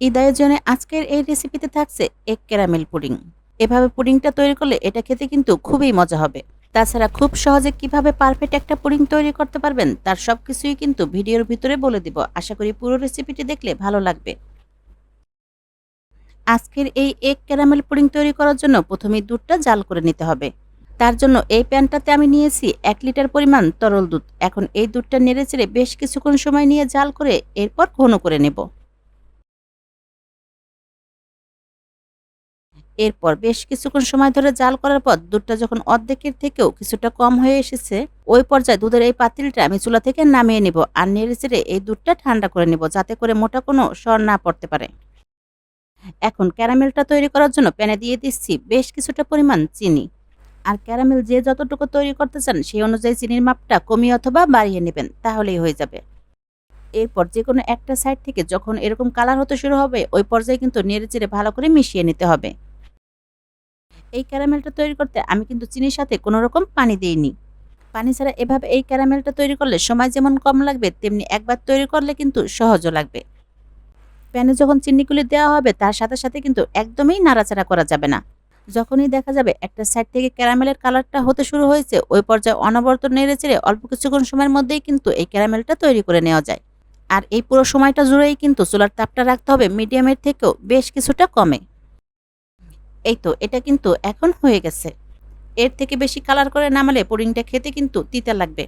ঈদ আয়োজনে আজকের এই রেসিপিতে থাকছে এক ক্যারামেল পুডিং এভাবে পুডিংটা তৈরি করলে এটা খেতে কিন্তু খুবই মজা হবে। তাছাড়া খুব সহজে কীভাবে পারফেক্ট একটা পুডিং তৈরি করতে পারবেন, তার সব কিছুই কিন্তু ভিডিওর ভিতরে বলে দিব। আশা করি পুরো রেসিপিটি দেখলে ভালো লাগবে। আজকের এই এক ক্যারামেল পুডিং তৈরি করার জন্য প্রথমে দুধটা জাল করে নিতে হবে। তার জন্য এই প্যানটাতে আমি নিয়েছি এক লিটার পরিমাণ তরল দুধ। এখন এই দুধটা নেড়ে চেড়ে বেশ কিছুক্ষণ সময় নিয়ে জাল করে এরপর ঘন করে নেব। এরপর বেশ কিছুক্ষণ সময় ধরে জাল করার পর দুধটা যখন অর্ধেকের থেকেও কিছুটা কম হয়ে এসেছে, ওই পর্যায়ে দুধের এই পাতিলটা আমি চুলা থেকে নামিয়ে নিব আর নেড়ে এই দুধটা ঠান্ডা করে নেব যাতে করে মোটা কোনো স্বর না পড়তে পারে। এখন ক্যারামেলটা তৈরি করার জন্য প্যানে দিয়ে দিচ্ছি বেশ কিছুটা পরিমাণ চিনি। আর ক্যারামেল যে যতটুকু তৈরি করতে চান সেই অনুযায়ী চিনির মাপটা কমিয়ে অথবা বাড়িয়ে নেবেন, তাহলেই হয়ে যাবে। এরপর যে কোনো একটা সাইড থেকে যখন এরকম কালার হতে শুরু হবে, ওই পর্যায়ে কিন্তু নেড়ে চেড়ে ভালো করে মিশিয়ে নিতে হবে। এই ক্যারামেলটা তৈরি করতে আমি কিন্তু চিনির সাথে কোনো রকম পানি দিইনি। পানি ছাড়া এভাবে এই ক্যারামেলটা তৈরি করলে সময় যেমন কম লাগবে, তেমনি একবার তৈরি করলে কিন্তু সহজও লাগবে। প্যানে যখন চিনিগুলি দেওয়া হবে, তার সাথে সাথে কিন্তু একদমই নাড়াচাড়া করা যাবে না। যখনই দেখা যাবে একটা সাইড থেকে ক্যারামেলের কালারটা হতে শুরু হয়েছে, ওই পর্যায়ে অনবরত নেড়ে চেড়ে অল্প কিছুক্ষণ সময়ের মধ্যেই কিন্তু এই ক্যারামেলটা তৈরি করে নেওয়া যায়। আর এই পুরো সময়টা জুড়েই কিন্তু চুলার তাপটা রাখতে হবে মিডিয়ামের থেকেও বেশ কিছুটা কমে। এই তো, এটা কিন্তু এখন হয়ে গেছে। এর থেকে বেশি কালার করে নামালে পুডিংটা খেতে কিন্তু তিতা লাগবে।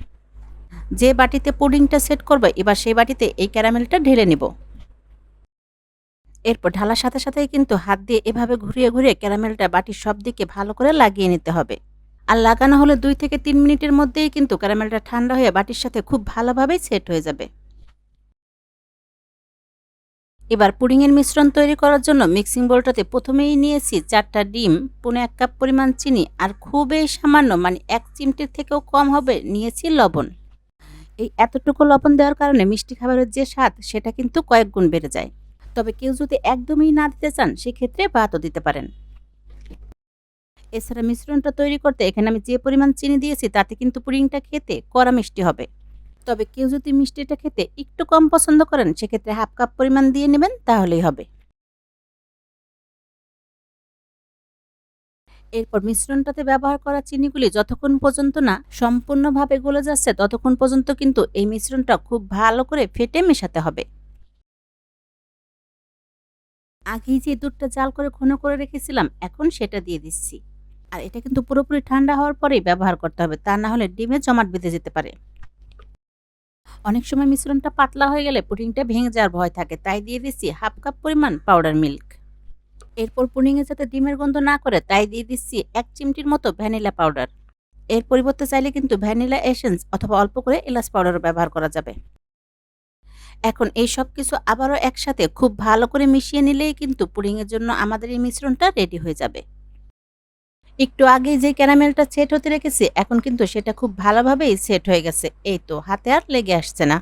যে বাটিতে পুডিংটা সেট করবে, এবার সেই বাটিতে এই ক্যারামেলটা ঢেলে নিব। এরপর ঢালার সাথে সাথেই কিন্তু হাত দিয়ে এভাবে ঘুরিয়ে ঘুরিয়ে ক্যারামেলটা বাটির সব দিকে ভালো করে লাগিয়ে নিতে হবে। আর লাগানো হলে দুই থেকে তিন মিনিটের মধ্যেই কিন্তু ক্যারামেলটা ঠান্ডা হয়ে বাটির সাথে খুব ভালোভাবেই সেট হয়ে যাবে। এবার পুডিংয়ের মিশ্রণ তৈরি করার জন্য মিক্সিং বোলটাতে প্রথমেই নিয়েছি চারটা ডিম, পুনে এক কাপ পরিমাণ চিনি আর খুবই সামান্য মানে এক চিমটির থেকেও কম হবে, নিয়েছি লবণ। এই এতটুকু লবণ দেওয়ার কারণে মিষ্টি খাবারের যে স্বাদ, সেটা কিন্তু কয়েক গুণ বেড়ে যায়। তবে কেউ যদি একদমই না দিতে চান, সেক্ষেত্রে ভাতও দিতে পারেন। এছাড়া মিশ্রণটা তৈরি করতে এখানে আমি যে পরিমাণ চিনি দিয়েছি, তাতে কিন্তু পুডিংটা খেতে কড়া মিষ্টি হবে। তবে কেউ যদি মিষ্টিটা খেতে একটু কম পছন্দ করেন, সেক্ষেত্রে হাফ কাপ পরিমাণ দিয়ে নেবেন, তাহলেই হবে। এরপর মিশ্রণটাতে ব্যবহার করা চিনিগুলি যতক্ষণ পর্যন্ত না সম্পূর্ণভাবে গলে যাচ্ছে, ততক্ষণ পর্যন্ত কিন্তু এই মিশ্রণটা খুব ভালো করে ফেটে মেশাতে হবে। আগেই যে দুধটা জাল করে ঘন করে রেখেছিলাম, এখন সেটা দিয়ে দিচ্ছি। আর এটা কিন্তু পুরোপুরি ঠান্ডা হওয়ার পরেই ব্যবহার করতে হবে, তা না হলে ডিমে জমাট বেঁধে যেতে পারে। অনেক সময় মিশ্রণটা পাতলা হয়ে গেলে পুডিংটা ভেঙে যাওয়ার ভয় থাকে, তাই দিয়ে দিচ্ছি হাফ কাপ পরিমাণ পাউডার মিল্ক এরপর পুডিংয়ে যাতে ডিমের গন্ধ না করে তাই দিয়ে দিচ্ছি এক চিমটির মতো ভ্যানিলা পাউডার এর পরিবর্তে চাইলে কিন্তু ভ্যানিলা এসেন্স অথবা অল্প করে এলাচ পাউডারও ব্যবহার করা যাবে। এখন এই সব কিছু আবারও একসাথে খুব ভালো করে মিশিয়ে নিলেই কিন্তু পুডিংয়ের জন্য আমাদের এই মিশ্রণটা রেডি হয়ে যাবে। একটু আগে যে ক্যারামেলটা সেট হতে রেখেছি, এখন কিন্তু সেটা খুব ভালোভাবেই সেট হয়ে গেছে। এই তো, হাতে আর লেগে আসছে না।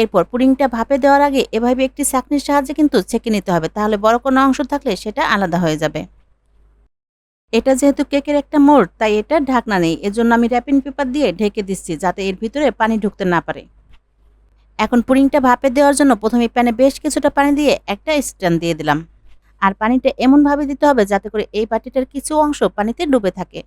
এরপর পুডিংটা ভাপে দেওয়ার আগে এভাবে একটি চাকনির সাহায্যে কিন্তু ছেঁকে নিতে হবে, তাহলে বড় কোনো অংশ থাকলে সেটা আলাদা হয়ে যাবে। এটা যেহেতু কেকের একটা মোড়, তাই এটা ঢাকনা নেই, এজন্য আমি র্যাপিং পেপার দিয়ে ঢেকে দিচ্ছি, যাতে এর ভিতরে পানি ঢুকতে না পারে। এখন পুডিংটা ভাপে দেওয়ার জন্য প্রথমে প্যানে বেশ কিছুটা পানি দিয়ে একটা স্ট্যান্ড দিয়ে দিলাম। আর পানিটা এমনভাবে দিতে হবে যাতে করে এই বাটিটার কিছু অংশ পানিতে ডুবে থাকে।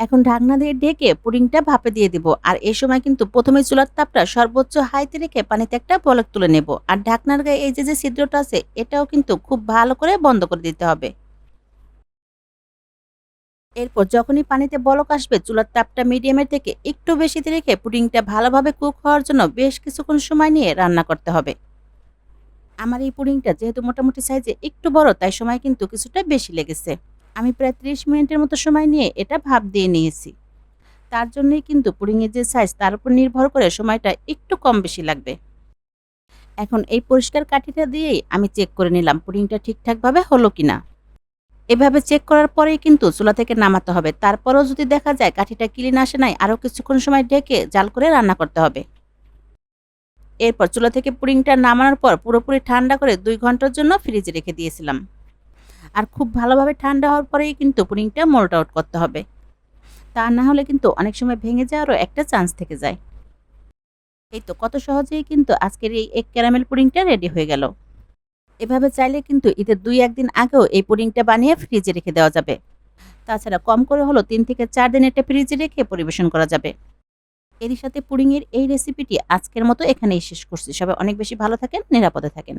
এখন ঢাকনা দিয়ে ঢেকে পুডিংটা ভাপে দিয়ে দিব আর এই সময় কিন্তু প্রথমে চুলার তাপটা সর্বোচ্চ হাইতে রেখে পানিতে একটা বলক তুলে নেব। আর ঢাকনার গায়ে এই যে যে ছিদ্রটা আছে, এটাও কিন্তু খুব ভালো করে বন্ধ করে দিতে হবে। এরপর যখনই পানিতে বলক আসবে, চুলার তাপটা মিডিয়ামের থেকে একটু বেশিতে রেখে পুডিংটা ভালোভাবে কুক হওয়ার জন্য বেশ কিছুক্ষণ সময় নিয়ে রান্না করতে হবে। আমার এই পুডিংটা যেহেতু মোটামুটি সাইজে একটু বড়, তাই সময় কিন্তু কিছুটা বেশি লেগেছে। আমি প্রায় ত্রিশ মিনিটের মতো সময় নিয়ে এটা ভাপ দিয়ে নিয়েছি। তার জন্যই কিন্তু পুডিংয়ের যে সাইজ তার উপর নির্ভর করে সময়টা একটু কম বেশি লাগবে। এখন এই পরিষ্কার কাঠিটা দিয়েই আমি চেক করে নিলাম পুডিংটা ঠিকঠাকভাবে হলো কি না এভাবে চেক করার পরেই কিন্তু চুলা থেকে নামাতে হবে। তারপরেও যদি দেখা যায় কাঠিটা ক্লিন আসে নাই, আরও কিছুক্ষণ সময় ঢেকে জাল করে রান্না করতে হবে। এরপর চুলা থেকে পুডিংটা নামানোর পর পুরোপুরি ঠান্ডা করে দুই ঘণ্টার জন্য ফ্রিজে রেখে দিয়েছিলাম। আর খুব ভালোভাবে ঠান্ডা হওয়ার পরেই কিন্তু পুডিংটা মোল্ট আউট করতে হবে। তা না হলে কিন্তু অনেক সময় ভেঙে যাওয়ারও একটা চান্স থেকে যায়। এই তো কত সহজেই কিন্তু আজকের এই এক ক্যারামেল পুডিংটা রেডি হয়ে গেল। এভাবে চাইলে কিন্তু ঈদের দুই একদিন আগেও এই পুডিংটা বানিয়ে ফ্রিজে রেখে দেওয়া যাবে। তাছাড়া কম করে হলো তিন থেকে চার দিন এটা ফ্রিজে রেখে পরিবেশন করা যাবে। এরই সাথে পুডিংয়ের এই রেসিপিটি আজকের মতো এখানেই শেষ করছি। সবাই অনেক বেশি ভালো থাকেন, নিরাপদে থাকেন।